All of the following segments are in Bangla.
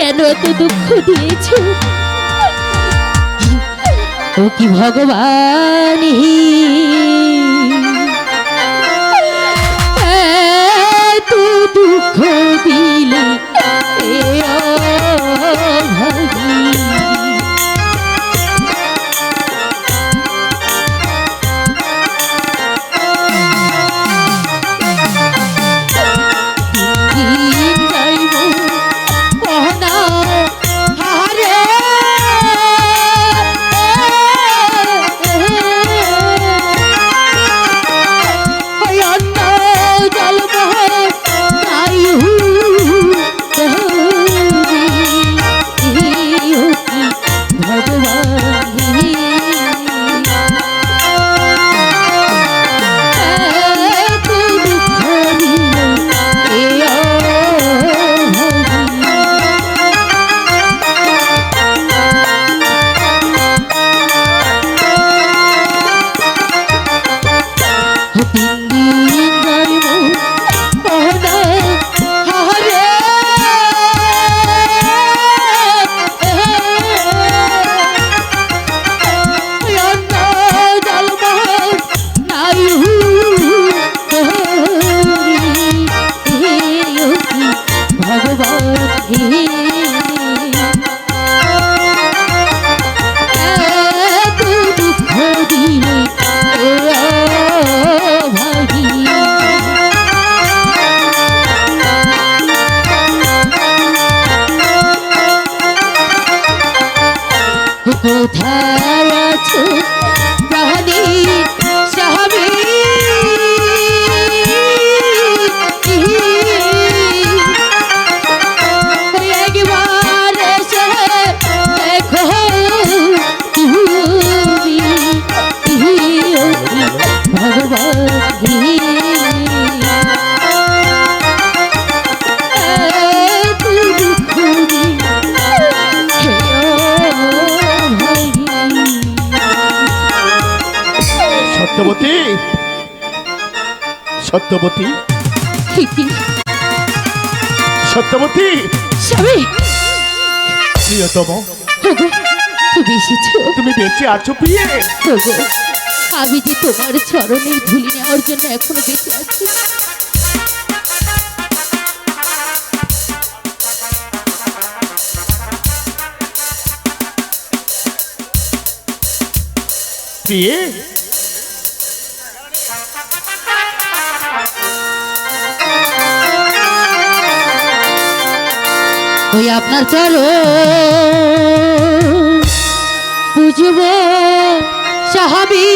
কেন এত দুঃখ দিয়েছ? ও কি ভগবান দুঃখ দিলে কোথায় আছো? সত্যবতী সত্যবতী স্বামী! প্রিয়তম। তুমি এসেছ? তুমি বেঁচে আছো প্রিয়ে। আমি যে তোমার চরণের ধুলি নেওয়ার জন্য এখনও বেঁচে আছি। প্রিয়ে ওই আপনার চলো বুঝব সাহাবি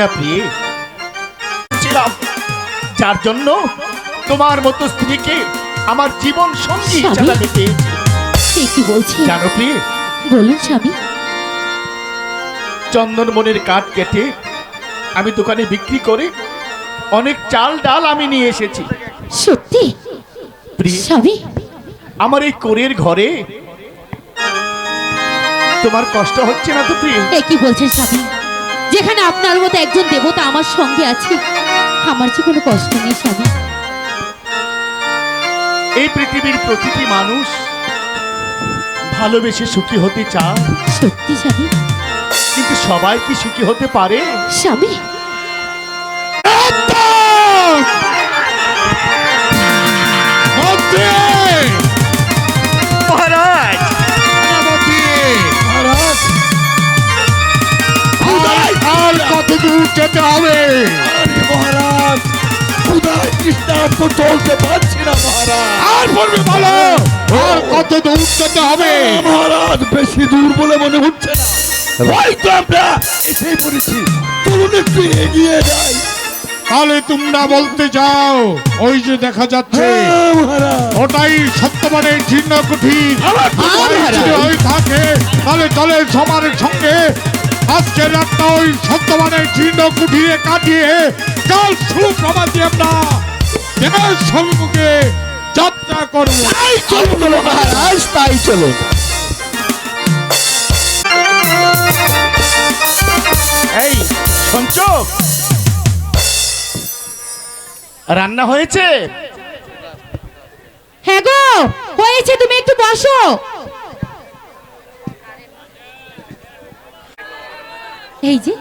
না প্রিয়ে ছিলাম। যার জন্য তোমার মতো স্ত্রীকে আমার জীবন সঙ্গী? হিসাবে আমি পেয়েছি। কি বলছে? জানো প্রিয়ে বলুন স্বামী। কাঠ কেটে আমি দোকানে বিক্রি করে অনেক চাল ডাল আমি নিয়ে এসেছি। সত্যি? স্বামী? আমার এই কোরের ঘরে তোমার কষ্ট হচ্ছে না তো প্রিয়? কি বলছেন স্বামী? যেখানে আপনার মতো একজন দেবতা আমার সঙ্গে আছে আমার যে কোনো কষ্ট নেই স্বামী। এই পৃথিবীর প্রতিটি মানুষ ভালোবেসে সুখী হতে চায়। সত্যি স্বামী। কিন্তু সবাই কি সুখী হতে পারে? স্বামী দূর হবে। মহারাজ ক্ষুধায় তৃষ্ণার তো চলতে পারছি না মহারাজ। আর বলবে বলো আর কত দূর যেতে হবে? মহারাজ বেশি দূর বলে মনে হচ্ছে না। ওই আমরা এসেই পড়েছি। চলুন একটু এগিয়ে যাই। তাহলে তোমরা বলতে চাও ওই যে দেখা যাচ্ছে হ্যাঁ, ওটাই সত্যবানের জীর্ণ কুঠির থাকে তাহলে চলে সবার সঙ্গে আজকে রাতটা ওই সত্যবানের জীর্ণ কুঠিরে কাটিয়ে কাল সুপ্রভা আমরা দেবের সম্মুখে যাত্রা করব। তাই চলুন মহারাজ তাই চলুন। এই সঞ্চক রান্না হয়েছে? হ্যাঁ গো হয়েছে তুমি একটু বসো। এই যে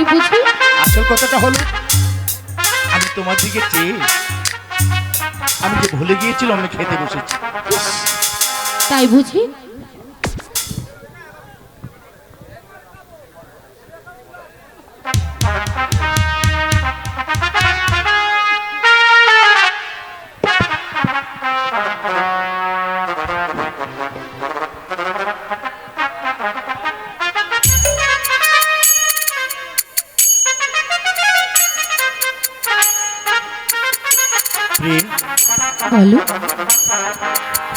ব্যথা বুঝি আসল কথাটা হলো আমি তোমার দিকে চেয়ে আমি যে ভুলে গিয়েছিলাম আমি খেতে বসেছি। তাই বুঝি? বলো।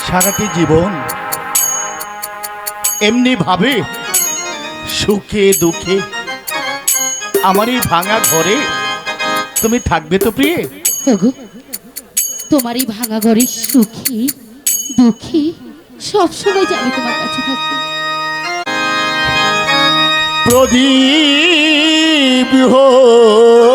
সারাটি জীবন এমনি ভাবে সুখে দুঃখে আমার এই ভাঙা ঘরে তুমি থাকবে তো প্রিয়ে? ওগো তোমার এই ভাঙা ঘরে সুখী দুঃখী সবসময় যে আমি তোমার কাছে থাকব। প্রদীপ হয়ে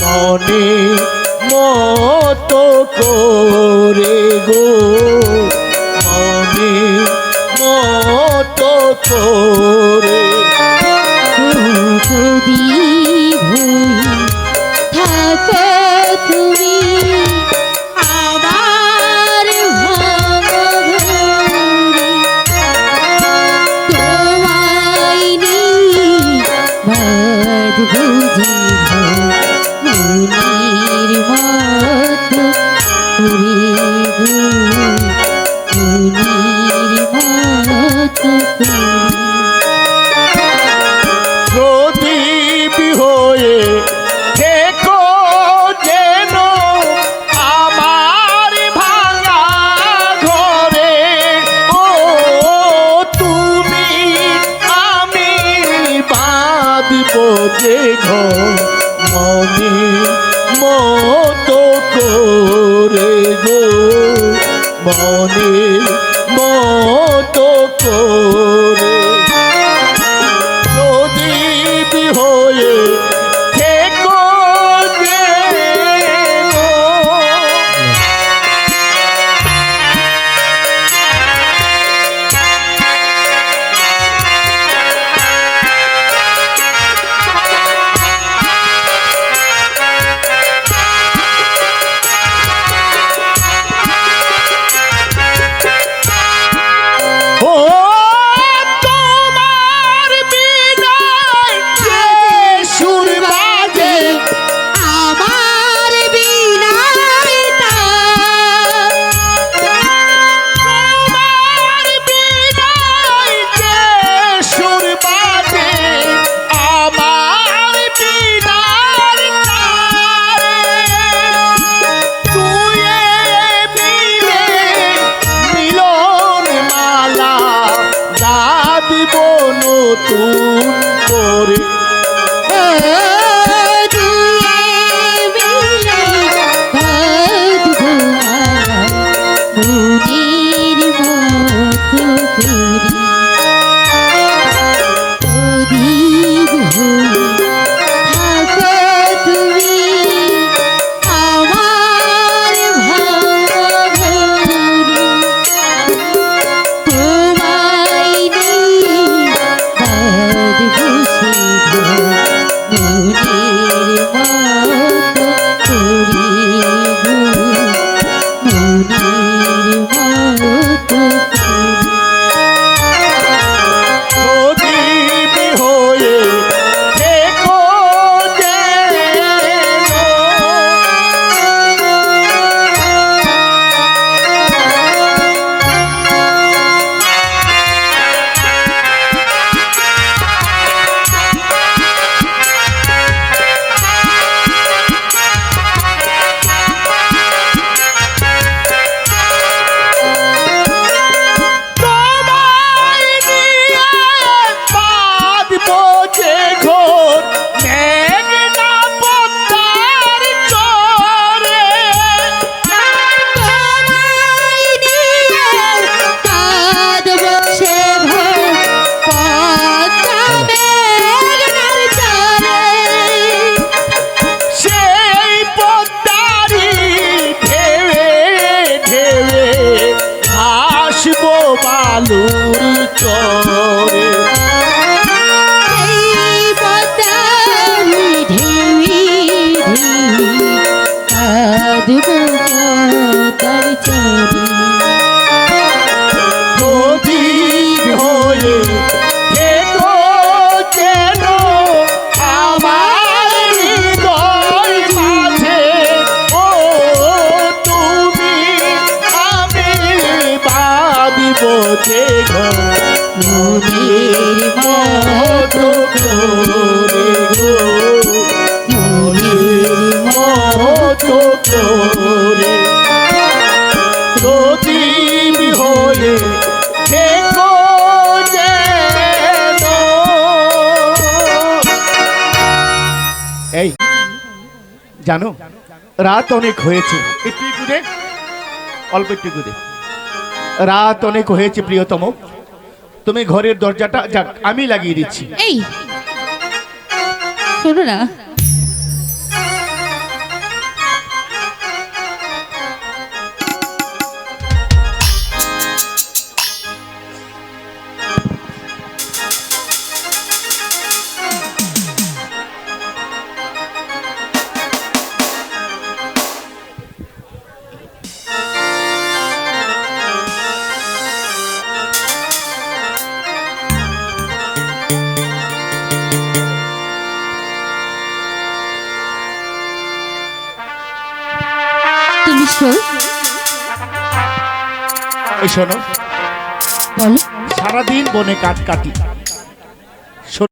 মনে মত করে গো। মনে মত করে মনে মতো করে গো। মনে মতো দিব নতুন করে। হ্যাঁ, বাঁধিব যে ঘর মনের করে গো। মনের মতো করে প্রদীপ হয়ে থেকো এই জানো রাত অনেক হয়েছে। একটু একটু দে অল্প একটু একটু দে রাত অনেক হয়েছে প্রিয়তম। তুমি ঘরের দরজাটা যাক আমি লাগিয়ে দিচ্ছি। এই। শোনো না। শোনো। সারাদিন বনে কাঠ কাটি।